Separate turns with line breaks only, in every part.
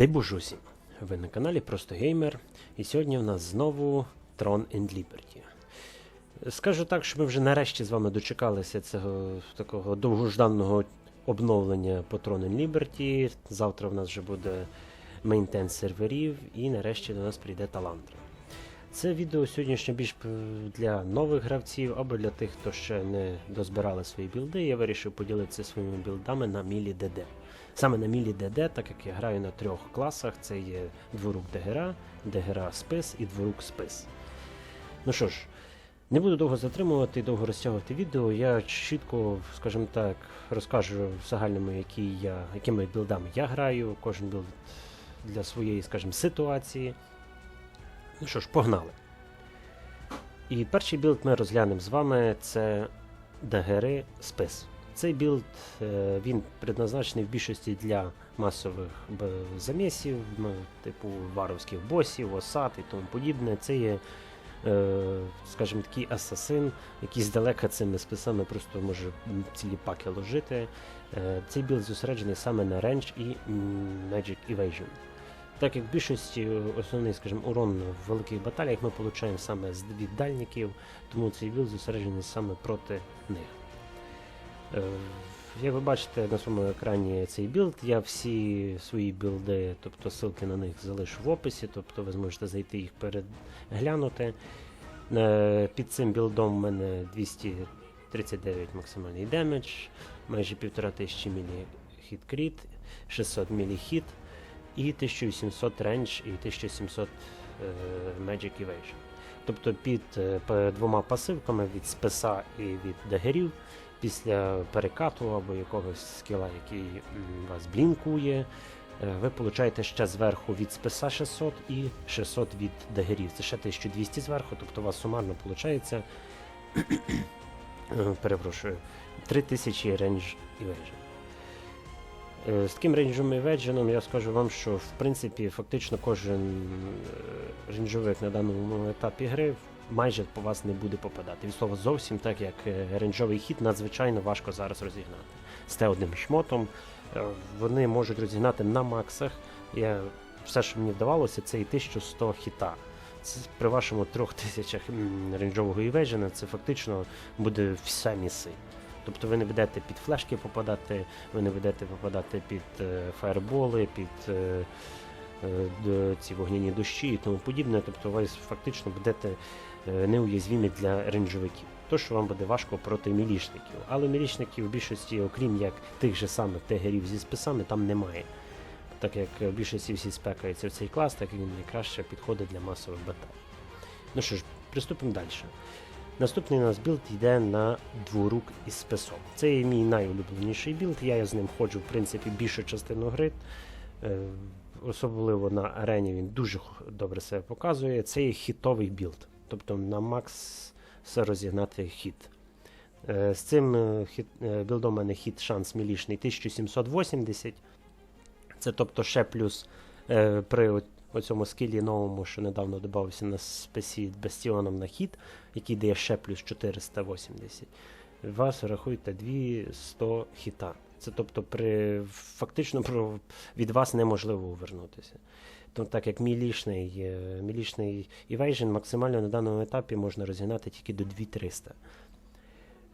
Дай Боже усім! Ви на каналі Просто Геймер, і сьогодні у нас знову Tron and Liberty. Скажу так, що ми вже нарешті з вами дочекалися цього такого довгожданого обновлення по Tron and Liberty. Завтра в нас вже буде мейнтен серверів, і нарешті до нас прийде Талантра. Це відео сьогоднішнє більш для нових гравців або для тих, хто ще не дозбирали свої білди. Я вирішив поділитися своїми білдами на Мілі ДД. Саме на Мілі ДД, так як я граю на трьох класах, це є дворук ДГРА, ДГРА спис і дворук спис. Ну що ж, не буду довго затримувати і довго розтягувати відео. Я чітко, скажімо так, розкажу в загальному, які я, якими білдами я граю, кожен білд для своєї, скажімо, ситуації. Ну що ж, погнали. І перший білд ми розглянемо з вами це ДГРи спис. Цей білд е, він предназначений в більшості для масових замісів, типу варовських босів, осад і тому подібне. Це є, е, скажімо, такий асасин, який здалека цими списами просто може цілі паки ложити. Е, Цей білд зосереджений саме на рендж і Magic Evasion. Так як в більшості основний, скажімо, урон в великих баталіях ми отримуємо саме від дальників, тому цей білд зосереджений саме проти них. Е, Як ви бачите на своєму екрані цей білд, я всі свої білди, тобто ссылки на них залишу в описі, тобто ви зможете зайти їх переглянути. Е, Під цим білдом в мене 239 максимальний демедж, майже 1500 мілі хіт кріт, 600 мілі хіт і 1800 рендж і 1700 е, Magic Evasion. Тобто під двома пасивками від списа і від дагерів після перекату або якогось скіла, який вас блінкує, е, ви получаєте ще зверху від списа 600 і 600 від дагерів. Це ще 1200 зверху, тобто у вас сумарно виходить, перепрошую, 3000 рейндж evasion. Е, З таким рейнджовим еведженом я скажу вам, що в принципі фактично кожен е, рейнджовик на даному етапі гри майже по вас не буде попадати. Від слова зовсім так як е, рейнджовий хід надзвичайно важко зараз розігнати. З те одним шмотом е, вони можуть розігнати на максах. Я, все, що мені вдавалося, це і 1100 хіта. Це при вашому 3000 м, рейнджового іведжена це фактично буде все міси. Тобто ви не будете під флешки попадати, ви не будете попадати під е, фаерболи, під ці вогняні дощі і тому подібне. Тобто ви фактично будете е, неуязвімі для рейнджовиків. То, що вам буде важко проти мілішників. Але мілішників в більшості, окрім як тих же самих тегерів зі списами, там немає. Так як в більшості всі спекаються в цей клас, так він найкраще підходить для масових баталій. Ну що ж, приступимо далі. Наступний у нас білд йде на дворук із списом. Це є мій найулюбленіший білд. Я з ним ходжу, в принципі, більшу частину гри. Особливо на арені він дуже добре себе показує. Це є хітовий білд. Тобто на макс розігнати хіт. Е, З цим е, хіт, е, білдом у мене хіт шанс мілішний 1780. Це тобто ще плюс при оцьому скілі новому, що недавно додався на спесі Бастіоном на хід, який дає ще плюс 480. Вас рахуйте 200 хіта. Це тобто при фактично про, від вас неможливо увернутися. Тому так як мілішний, е, мілішний evasion максимально на даному етапі можна розігнати тільки до 2300.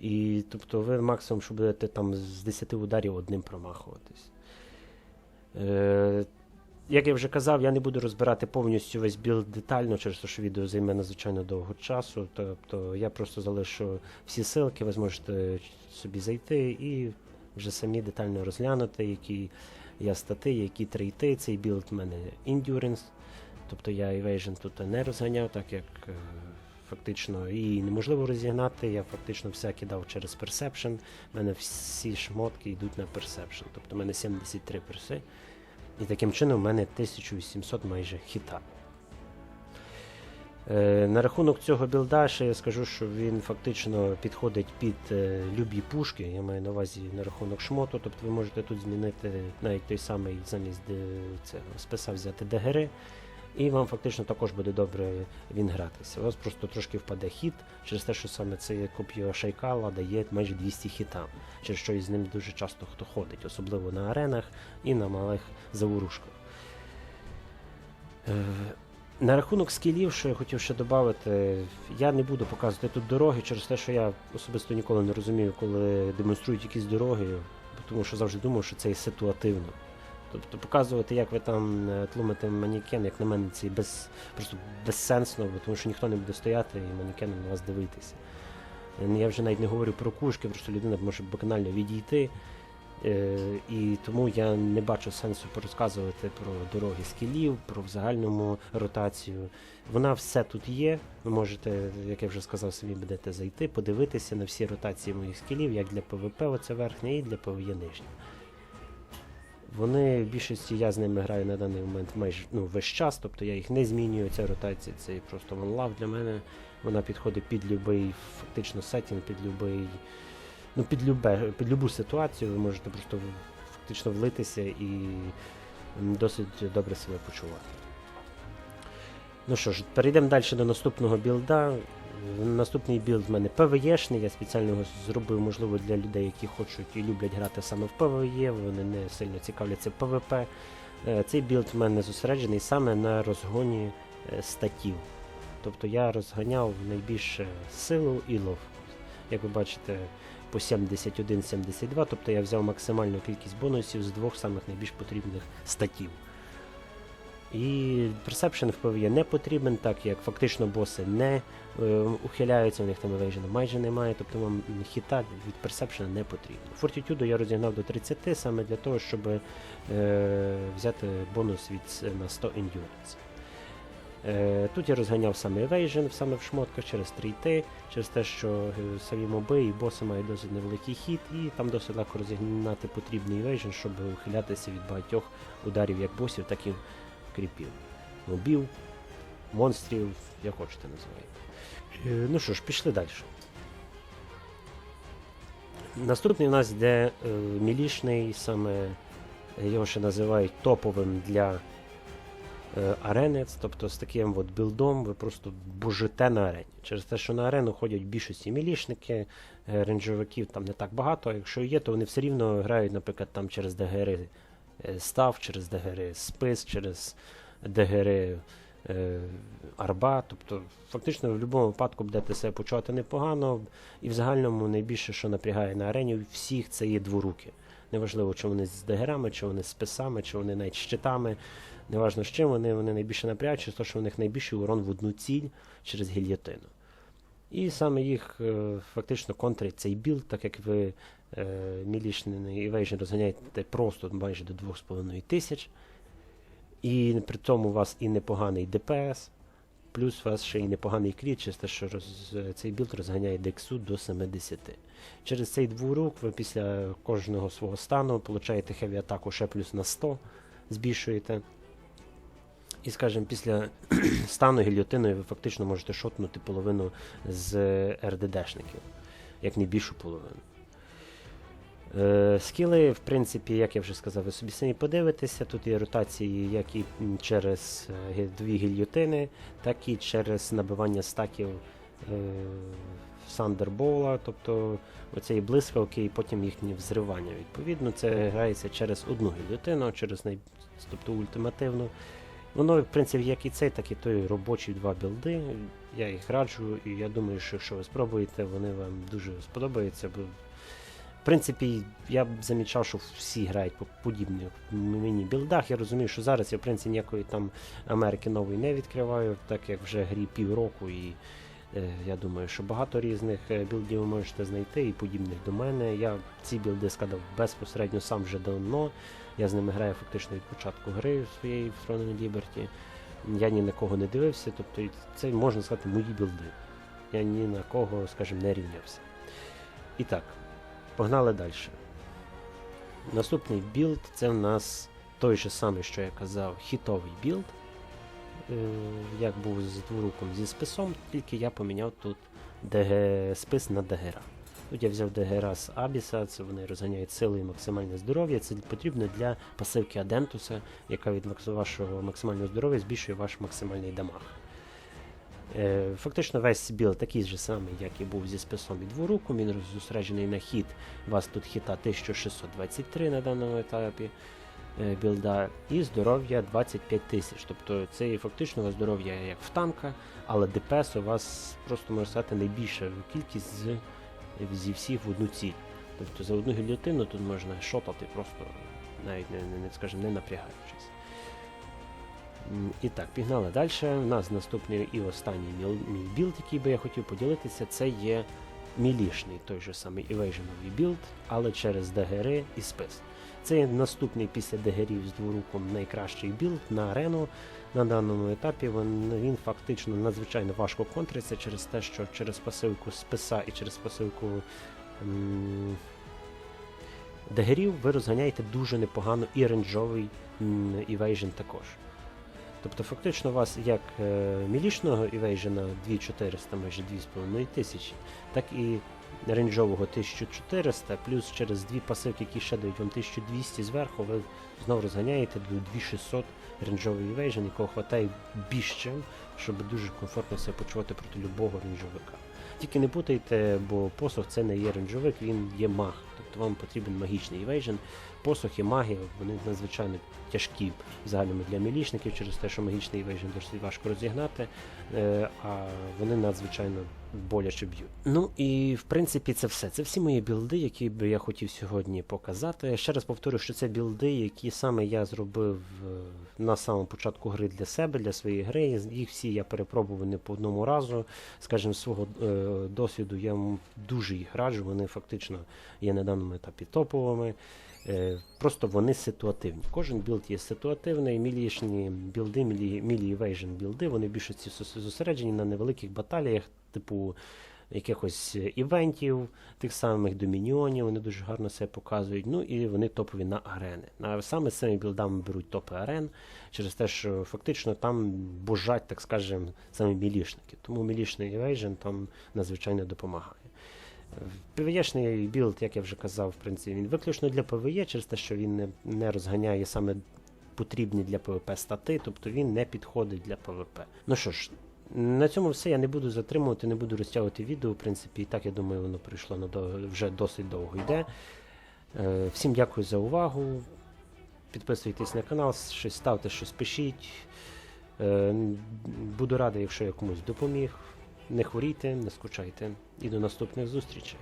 І тобто ви максимум, що будете там з 10 ударів одним промахуватись. Е, як я вже казав, я не буду розбирати повністю весь білд детально, через те, що відео займе надзвичайно довго часу. Тобто я просто залишу всі ссылки, ви зможете собі зайти і вже самі детально розглянути, які я стати, які трейти. Цей білд в мене Endurance. Тобто я Evasion тут не розганяв, так як е, фактично і неможливо розігнати. Я фактично все кидав через Perception. У мене всі шмотки йдуть на Perception. Тобто в мене 73 перси. І таким чином в мене 1800 майже хіта. Е, на рахунок цього білда ще я скажу, що він фактично підходить під е, любі пушки. Я маю на увазі на рахунок шмоту. Тобто ви можете тут змінити навіть той самий замість цього списа взяти ДГР. І вам фактично також буде добре він гратися. У вас просто трошки впаде хіт через те, що саме це коп'я Шайкала дає майже 200 хіта, через що із ним дуже часто хто ходить, особливо на аренах і на малих заворушках. На рахунок скілів, що я хотів ще додати, я не буду показувати тут дороги через те, що я особисто ніколи не розумію, коли демонструють якісь дороги, тому що завжди думав, що це і ситуативно. Тобто показувати, як ви там е, тлумите манікен, як на мене, це без, просто безсенсно, тому що ніхто не буде стояти і манікеном на вас дивитися. Е, Я вже навіть не говорю про кушки, просто людина може банально відійти. Е, і тому я не бачу сенсу порозказувати про дороги скілів, про в загальному ротацію. Вона все тут є. Ви можете, як я вже сказав, самі будете зайти, подивитися на всі ротації моїх скілів, як для ПВП, оце верхня, і для ПВЄ нижня. Вони в більшості я з ними граю на даний момент майже ну, весь час, тобто я їх не змінюю. Ця ротація це просто one для мене. Вона підходить під будь-який фактично сеттінг, під будь-який ну, під, любе, під любу ситуацію ви можете просто фактично влитися і досить добре себе почувати. Ну що ж, перейдемо далі до наступного білда. Наступний білд в мене ПВЄшний, я спеціально його зробив, можливо, для людей, які хочуть і люблять грати саме в ПВЄ, вони не сильно цікавляться ПВП. Е, Цей білд в мене зосереджений саме на розгоні е, статів. Тобто я розганяв найбільше силу і лов. Як ви бачите, по 71-72, тобто я взяв максимальну кількість бонусів з двох самих найбільш потрібних статів. І Perception в PvE не потрібен, так як фактично боси не е, ухиляються, у них там evasion майже немає, тобто вам хіта від Perception не потрібно. Fortitude я розігнав до 30 саме для того, щоб е, взяти бонус від на 100 Endurance. Е, Тут я розганяв саме Evasion, саме в шмотках через трійти, через те, що е, самі моби і боси мають досить невеликий хід, і там досить легко розігнати потрібний Evasion, щоб ухилятися від багатьох ударів як босів, так і кріпів. Мобів, монстрів, як хочете називайте. Е, Ну що ж, пішли далі. Наступний у нас йде мілішний, саме його ще називають топовим для е, арени, тобто з таким от білдом ви просто божите на арені. Через те, що на арену ходять більшості мілішники, е, рейнджовиків там не так багато, якщо є, то вони все рівно грають, наприклад, там через ДГР е, став, через ДГР спис, через ДГР арба. Тобто, фактично в будь-якому випадку будете себе почувати непогано, і в загальному найбільше, що напрягає на арені всіх, це є дворуки. Неважливо, чи вони з ДГРами, чи вони з списами, чи вони навіть щитами. Неважно з чим вони, вони найбільше напрягають, через те, що у них найбільший урон в одну ціль через гільйотину. І саме їх е, фактично контрить цей білд, так як ви е, мілішний Evasion розганяєте просто майже до 2,5 тисяч. І при тому у вас і непоганий ДПС, плюс у вас ще й непоганий кріт, через те, що роз, цей білд розганяє дексу до 70. Через цей дворук ви після кожного свого стану получаєте хеві атаку ще плюс на 100, збільшуєте. І, скажімо, після стану гільйотиною ви фактично можете шотнути половину з РДДшників, як не більшу половину. Е, скіли, в принципі, як я вже сказав, ви собі самі подивитеся. Тут є ротації як і через е, дві гільйотини, так і через набивання стаків Сандербола, тобто оцеї блискавки і потім їхнє взривання. Відповідно, це грається через одну гільйотину, через най... тобто ультимативну. Воно, в принципі, як і цей, так і той робочі два білди. Я їх раджу, і я думаю, що якщо ви спробуєте, вони вам дуже сподобаються. Бо, в принципі, я б замічав, що всі грають по подібних міні-білдах. Я розумію, що зараз я в принципі ніякої там Америки нової не відкриваю, так як вже грі півроку, і я думаю, що багато різних е, білдів ви можете знайти і подібних до мене. Я ці білди складав безпосередньо сам вже давно. Я з ними граю фактично від початку гри своєї в Throne of Liberty. Я ні на кого не дивився, тобто це можна сказати мої білди. Я ні на кого, скажімо, не рівнявся. І так, погнали далі. Наступний білд це в нас той же самий, що я казав, хітовий білд. Як був з дворуком зі списом, тільки я поміняв тут ДГ спис на ДГРА. Тут я взяв ДГРА з Абіса, це вони розганяють сили і максимальне здоров'я. Це потрібно для пасивки Адентуса, яка від вашого максимального здоров'я збільшує ваш максимальний дамаг. Е, Фактично весь білд такий же самий, як і був зі списом і дворуком. Він зосереджений на хід. Вас тут хіта 1623 на даному етапі. Е, білда, і здоров'я 25 тисяч. Тобто це є фактично здоров'я як в танка, але ДПС у вас просто можна сказати найбільша кількість з, зі всіх в одну ціль. Тобто за одну гільотину тут можна шотати просто навіть не, не, скажімо, не напрягаючись. І так, пігнали далі. У нас наступний і останній мій, білд, який би я хотів поділитися, це є мілішний той же самий Evasioновий білд, але через ДГР і спис. Це наступний після дегерів з дворуком найкращий білд на арену. На даному етапі він, він фактично надзвичайно важко контриться через те, що через пасивку списа і через пасивку дегерів ви розганяєте дуже непогано і рейнджовий м, також. Тобто фактично у вас як мілішного Evasion 2400, майже 2500, так і рейнджового 1400, плюс через дві пасивки, які ще дають вам 1200 зверху, ви знову розганяєте до 2600 рейнджовий Evasion, якого хватає більш чим, щоб дуже комфортно себе почувати проти любого рейнджовика. Тільки не путайте, бо посох це не є рейнджовик, він є маг. Тобто вам потрібен магічний Evasion. Посох і магія, вони надзвичайно тяжкі взагалі для мілішників через те, що магічний Evasion досить важко розігнати, е, а вони надзвичайно боляче б'ють. Ну і в принципі це все. Це всі мої білди, які би я хотів сьогодні показати. Ще раз повторю, що це білди, які саме я зробив е, на самому початку гри для себе, для своєї гри. Їх всі я перепробував не по одному разу. Скажімо, з свого е, досвіду я дуже їх раджу. Вони фактично є на даному етапі топовими. Е, Просто вони ситуативні. Кожен білд є ситуативний, мілішні білди, мілі, мілі білди, вони більшості зосереджені на невеликих баталіях, типу якихось івентів, тих самих домініонів, вони дуже гарно себе показують. Ну і вони топові на арени. А саме з цими білдами беруть топи арен, через те, що фактично там божать, так скажемо, саме мілішники. Тому мілішний evasion там надзвичайно допомагає. PvE-шний білд, як я вже казав, в принципі, він виключно для PvE, через те, що він не, не розганяє саме потрібні для PvP стати, тобто він не підходить для PvP. Ну що ж, на цьому все. Я не буду затримувати, не буду розтягувати відео. В принципі, і так я думаю, воно прийшло на вже досить довго йде. Е, всім дякую за увагу. Підписуйтесь на канал, щось ставте, щось пишіть. Е, буду радий, якщо я комусь допоміг. Не хворійте, не скучайте. І до наступних зустрічей.